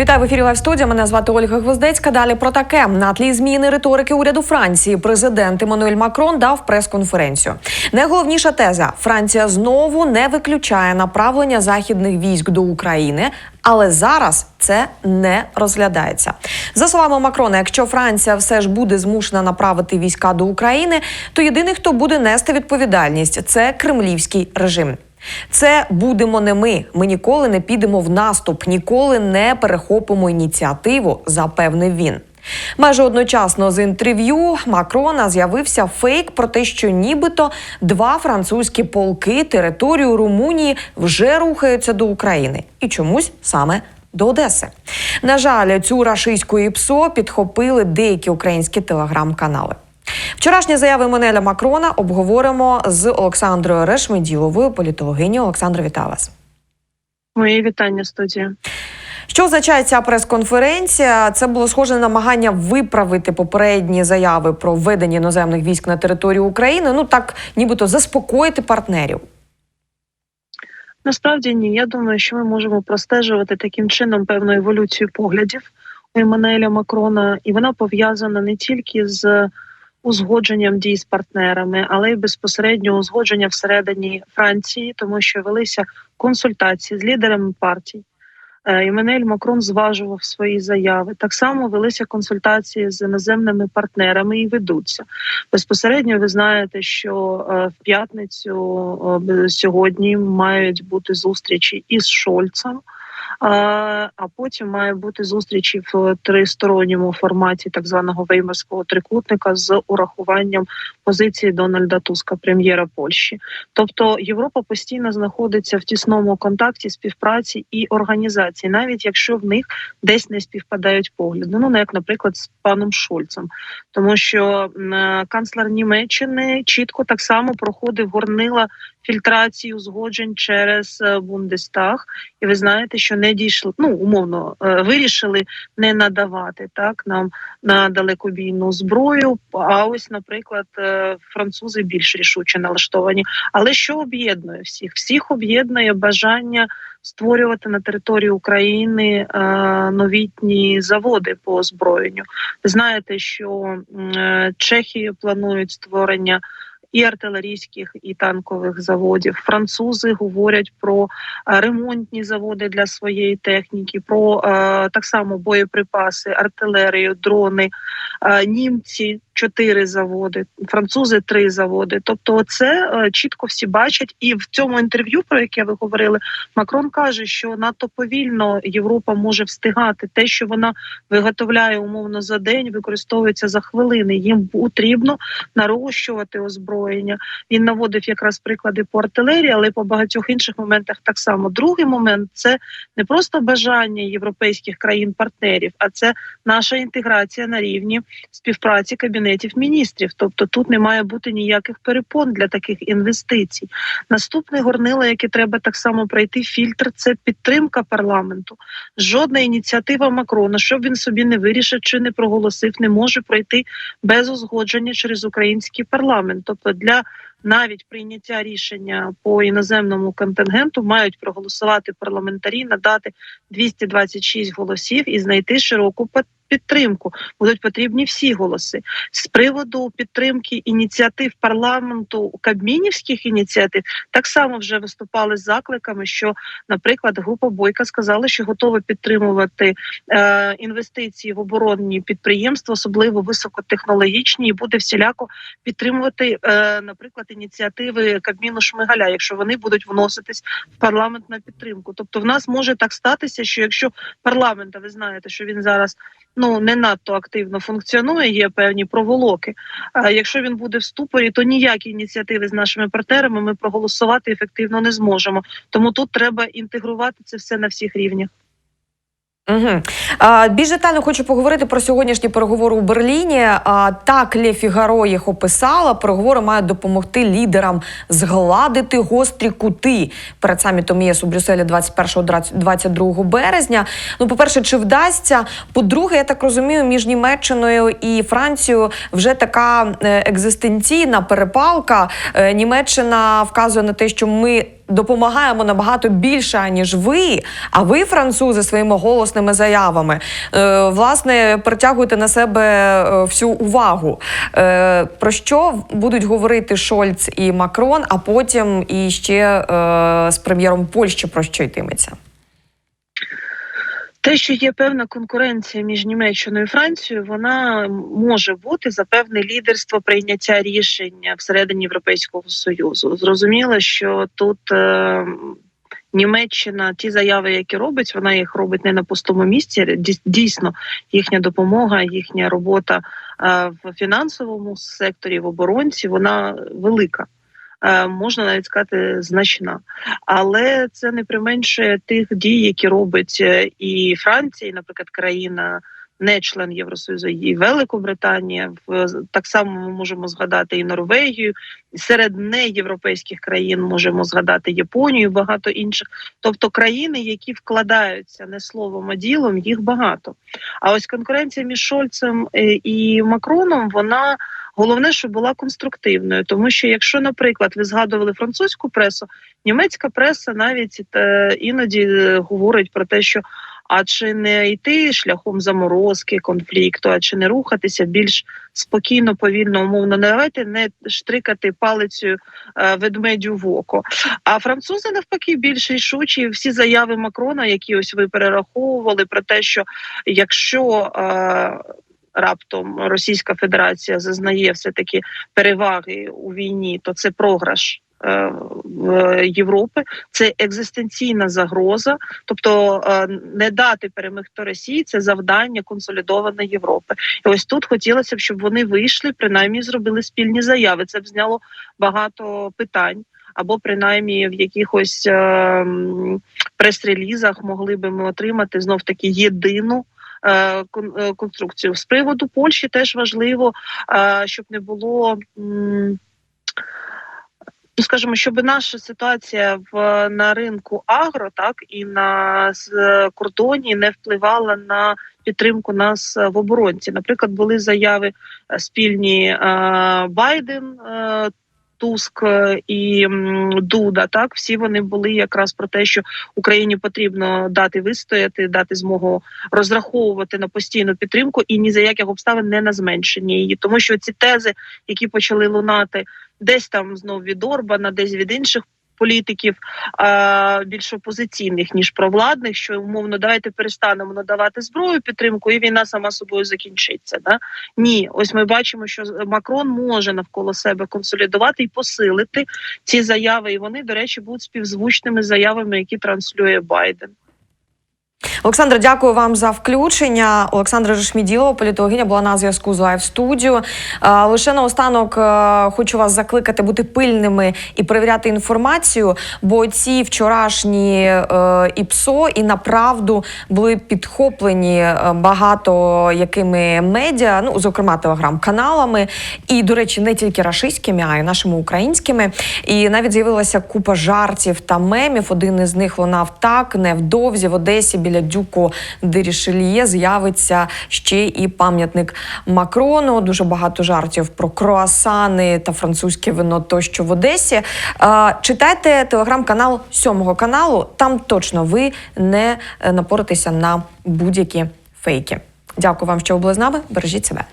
Вітаю в ефірі Лайв студія. Мене звати Ольга Гвоздецька. Далі про таке на тлі зміни риторики уряду Франції. Президент Еммануель Макрон дав прес-конференцію. Найголовніша теза: Франція знову не виключає направлення західних військ до України, але зараз це не розглядається. За словами Макрона, якщо Франція все ж буде змушена направити війська до України, то єдиний, хто буде нести відповідальність, це кремлівський режим. Це будемо не ми. Ми ніколи не підемо в наступ, ніколи не перехопимо ініціативу, запевнив він. Майже одночасно з інтерв'ю Макрона з'явився фейк про те, що нібито два французькі полки територію Румунії вже рухаються до України і чомусь саме до Одеси. На жаль, цю рашистську ІПСО підхопили деякі українські телеграм-канали. Вчорашні заяви Менеля Макрона обговоримо з Олександрою Решмеділовою, політологиню. Олександра, вітаю вас. Мої вітання студія. Що означає ця прес-конференція? Це було схоже на намагання виправити попередні заяви про введення іноземних військ на територію України. Ну так, нібито заспокоїти партнерів. Насправді ні. Я думаю, що ми можемо простежувати таким чином певну еволюцію поглядів у Еммануеля Макрона, і вона пов'язана не тільки з узгодженням дій з партнерами, але й безпосередньо узгодження всередині Франції, тому що велися консультації з лідерами партій. Еммануель Макрон зважував свої заяви. Так само велися консультації з іноземними партнерами і ведуться безпосередньо. Ви знаєте, що в п'ятницю сьогодні мають бути зустрічі із Шольцем. А потім має бути зустрічі в тристоронньому форматі так званого веймарського трикутника з урахуванням позиції Дональда Туска, прем'єра Польщі. Тобто Європа постійно знаходиться в тісному контакті, співпраці і організації, навіть якщо в них десь не співпадають погляди. Ну як, наприклад, з паном Шольцем, тому що канцлер Німеччини чітко так само проходив горнила фільтрацію згоджень через Бундестаг, і ви знаєте, що не дійшли, ну умовно вирішили не надавати так нам на далекобійну зброю. А ось, наприклад, французи більш рішуче налаштовані. Але що об'єднує всіх? Всіх об'єднує бажання створювати на території України е, новітні заводи по озброєнню. Знаєте, що е, Чехії планують створення і артилерійських, і танкових заводів. Французи говорять про ремонтні заводи для своєї техніки, про так само боєприпаси, артилерію, дрони, німці. Чотири заводи, французи три заводи. Тобто, це чітко всі бачать. І в цьому інтерв'ю, про яке ви говорили, Макрон каже, що надто повільно Європа може встигати те, що вона виготовляє умовно за день, використовується за хвилини. Їм потрібно нарощувати озброєння. Він наводив якраз приклади по артилерії, але по багатьох інших моментах так само. Другий момент це не просто бажання європейських країн-партнерів, а це наша інтеграція на рівні співпраці кабінетів міністрів. Тобто тут не має бути ніяких перепон для таких інвестицій. Наступне горнило, яке треба так само пройти, фільтр це підтримка парламенту. Жодна ініціатива Макрона, щоб він собі не вирішив чи не проголосив, не може пройти без узгодження через український парламент. Тобто для навіть прийняття рішення по іноземному контингенту мають проголосувати парламентарі, надати 226 голосів і знайти широку підтримку. Будуть потрібні всі голоси з приводу підтримки ініціатив парламенту кабмінівських ініціатив. Так само вже виступали з закликами, що, наприклад, група Бойка сказала, що готова підтримувати е, інвестиції в оборонні підприємства, особливо високотехнологічні, і буде всіляко підтримувати, е, наприклад, ініціативи Кабміну Шмигаля, якщо вони будуть вноситись в парламент на підтримку. Тобто, в нас може так статися, що якщо парламент, а ви знаєте, що він зараз ну не надто активно функціонує, є певні проволоки. А якщо він буде в ступорі, то ніякі ініціативи з нашими партнерами ми проголосувати ефективно не зможемо. Тому тут треба інтегрувати це все на всіх рівнях. Угу. А, Більш детально хочу поговорити про сьогоднішні переговори у Берліні. А, Так Лє Фігаро їх описала. Переговори мають допомогти лідерам згладити гострі кути перед самітом ЄС у Брюсселі 21-22 березня. Ну, по-перше, чи вдасться? По-друге, я так розумію, між Німеччиною і Францією вже така екзистенційна перепалка. Німеччина вказує на те, що ми допомагаємо набагато більше, ніж ви. А ви, французи, своїми голосними заявами, е, власне, притягуєте на себе е, всю увагу. Е, про що будуть говорити Шольц і Макрон, а потім і ще е, з прем'єром Польщі про що йтиметься? Те, що є певна конкуренція між Німеччиною і Францією, вона може бути за певне лідерство прийняття рішення всередині Європейського союзу. Зрозуміло, що тут е, Німеччина ті заяви, які робить, вона їх робить не на пустому місці. Дій- Дійсно, їхня допомога, їхня робота е, в фінансовому секторі, в оборонці, вона велика. Е, можна навіть сказати, значна але це не применшує тих дій, які робить е, і Франція, і, наприклад, країна. Не член Євросоюзу і Великобританія в так само ми можемо згадати і Норвегію. Серед неєвропейських країн можемо згадати Японію, багато інших. Тобто країни, які вкладаються не словом, а ділом, їх багато. А ось конкуренція між Шольцем е, і Макроном, вона головне, щоб була конструктивною, тому що якщо, наприклад, ви згадували французьку пресу, німецька преса навіть е, іноді е, говорить про те, що а чи не йти шляхом заморозки конфлікту, а чи не рухатися більш спокійно, повільно, умовно, не давайте не штрикати палицею е, ведмедю в око. А французи навпаки більш рішучі. Всі заяви Макрона, які ось ви перераховували, про те, що якщо раптом Російська Федерація зазнає все таки переваги у війні, то це програш. е, Європи це екзистенційна загроза, тобто е, не дати перемогти Росії це завдання консолідованої Європи. І ось тут хотілося б, щоб вони вийшли, принаймні зробили спільні заяви. Це б зняло багато питань. Або принаймні в якихось е, прес-релізах могли би ми отримати знов таки єдину е, е, конструкцію. З приводу Польщі теж важливо, е, щоб не було. Ну, скажімо, щоб наша ситуація в на ринку агро, так і на кордоні не впливала на підтримку нас е, в оборонці. Наприклад, були заяви е, спільні е, Байден. Туск е, і Дуда, так? Всі вони були якраз про те, що Україні потрібно дати вистояти, дати змогу розраховувати на постійну підтримку і ні за яких обставин не на зменшення її, тому що ці тези, які почали лунати десь там знов від Орбана, десь від інших політиків е, більш опозиційних ніж провладних, що умовно давайте перестанемо надавати зброю підтримку, і війна сама собою закінчиться. Да? Ні, ось ми бачимо, що Макрон може навколо себе консолідувати і посилити ці заяви. І вони, до речі, будуть співзвучними заявами, які транслює Байден. Олександр, дякую вам за включення. Олександра Жишміділова, політологиня, була на зв'язку з Live студію. Лише наостанок е, хочу вас закликати бути пильними і перевіряти інформацію, бо ці вчорашні е, ІПСО і направду були підхоплені е, багато якими медіа, ну зокрема телеграм-каналами, і, до речі, не тільки рашистськими, а й нашими українськими. І навіть з'явилася купа жартів та мемів. Один із них лунав так невдовзі в Одесі біля дюко Дирішельє з'явиться ще і пам'ятник Макрону. Дуже багато жартів про круасани та французьке вино тощо в Одесі. Читайте телеграм-канал сьомого каналу. Там точно ви не е, напоритеся на будь-які фейки. Дякую вам, що ви були з нами. Бережіть себе.